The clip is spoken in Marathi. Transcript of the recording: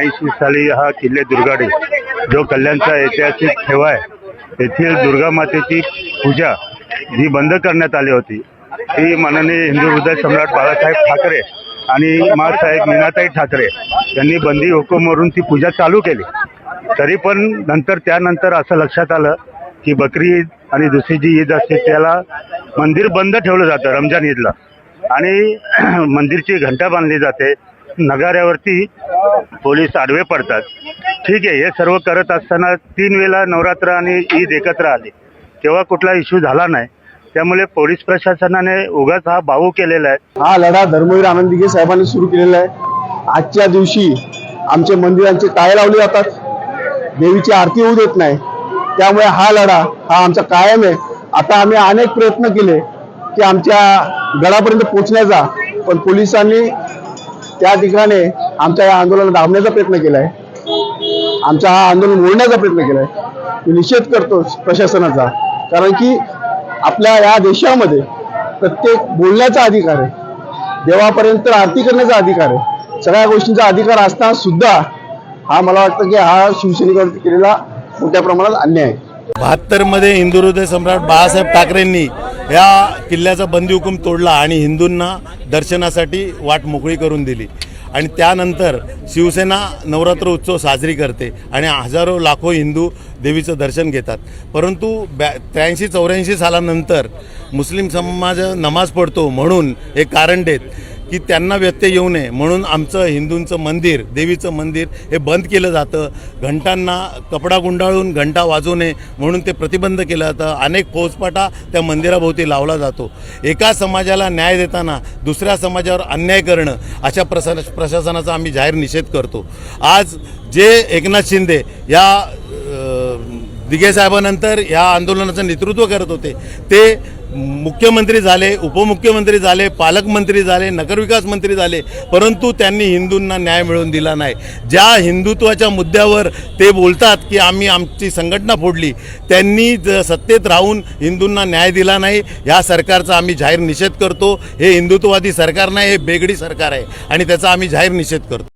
ऐंशी साली हा किल्ले दुर्गाडे जो कल्याणचा ऐतिहासिक ठेवा आहे. येथील दुर्गा मातेची पूजा जी बंद करण्यात आली होती ती माननीय हिंदू हृदय सम्राट बाळासाहेब ठाकरे आणि मासाहेब मीनाताई ठाकरे यांनी बंदी हुकूमवरून ती पूजा चालू केली. तरी पण नंतर त्यानंतर असं लक्षात आलं की बकरी ईद आणि दुसरी जी ईद असते त्याला मंदिर बंद ठेवलं जातं रमजान ईदला. आणि मंदिरची घंटा बांधली जाते. नगाऱ्यावरती पोलीस आडवे पडतात. ठीक आहे हे सर्व करत असताना तीन वेळा नवरात्र आणि ईद एकत्र आली. तेव्हा कुठला इश्यू झाला नाही. त्यामुळे पोलीस प्रशासनाने उगाच हा भाऊ केलेला आहे. हा लढा धर्मवीर आनंद दिघे साहेबांनी सुरू केलेला आहे. आजच्या दिवशी आमचे मंदिरांचे टाळे लावले जातात. देवीची आरती होऊ देत नाही. त्यामुळे हा लढा हा आमचा कायम आहे. आता आम्ही अनेक प्रयत्न केले की आमच्या गडापर्यंत पोहोचण्याचा पण पोलिसांनी त्या ठिकाणी आमच्या या आंदोलनाला दाबण्याचा प्रयत्न केलाय. आमचा हा आंदोलन मोडण्याचा प्रयत्न केलाय. मी निषेध करतो प्रशासनाचा. कारण की आपल्या या देशामध्ये प्रत्येक बोलण्याचा अधिकार आहे. देवापर्यंत आरती करण्याचा अधिकार आहे. सगळ्या गोष्टींचा अधिकार असताना सुद्धा हा मला वाटतं की हा शिवसैनिकांवरती केलेला मोठ्या प्रमाणात अन्याय आहे. बहात्तरमध्ये हिंदू हृदय सम्राट बाळासाहेब ठाकरेंनी या किल्ल्याचा बंदी हुकूम तोडला आणि हिंदूंना दर्शनासाठी वाट मोकळी करून दिली. आणि त्यानंतर शिवसेना नवरात्र उत्सव साजरी करते आणि हजारो लाखो हिंदू देवीचं दर्शन घेतात. परंतु ब्या त्र्याऐंशी चौऱ्याऐंशी सालानंतर मुस्लिम समाज नमाज पडतो म्हणून हे कारण देत. की त्यांना व्यत्यय येऊ नये. म्हणून आमचं हिंदूंचं मंदिर देवीचं मंदिर हे बंद केलं जातं. घंटांना कपडा गुंडाळून घंटा वाजू नये म्हणून ते प्रतिबंध केलं जातं. अनेक फौजपाटा त्या मंदिराभोवती लावला जातो. एका समाजाला न्याय देताना दुसऱ्या समाजावर अन्याय करणं अशा प्रसा प्रशासनाचा आम्ही जाहीर निषेध करतो. आज जे एकनाथ शिंदे या अ, दिघे साहेबानंतर या आंदोलनाचं नेतृत्व करत होते ते मुख्यमंत्री झाले उपमुख्यमंत्री झाले पालकमंत्री झाले नगरविकास मंत्री झाले परंतु त्यांनी हिंदूंना न्याय मिळवून दिला नाही. ज्या हिंदुत्वाच्या मुद्द्यावर ते बोलतात की आम्ही आमची संघटना फोडली त्यांनी ज- सत्तेत राहून हिंदूंना न्याय दिला नाही. या सरकारचा आम्ही जाहीर निषेध करतो. हे हिंदुत्ववादी सरकार नाही हे बेगडी सरकार आहे. आणि त्याचा आम्ही जाहीर निषेध करतो.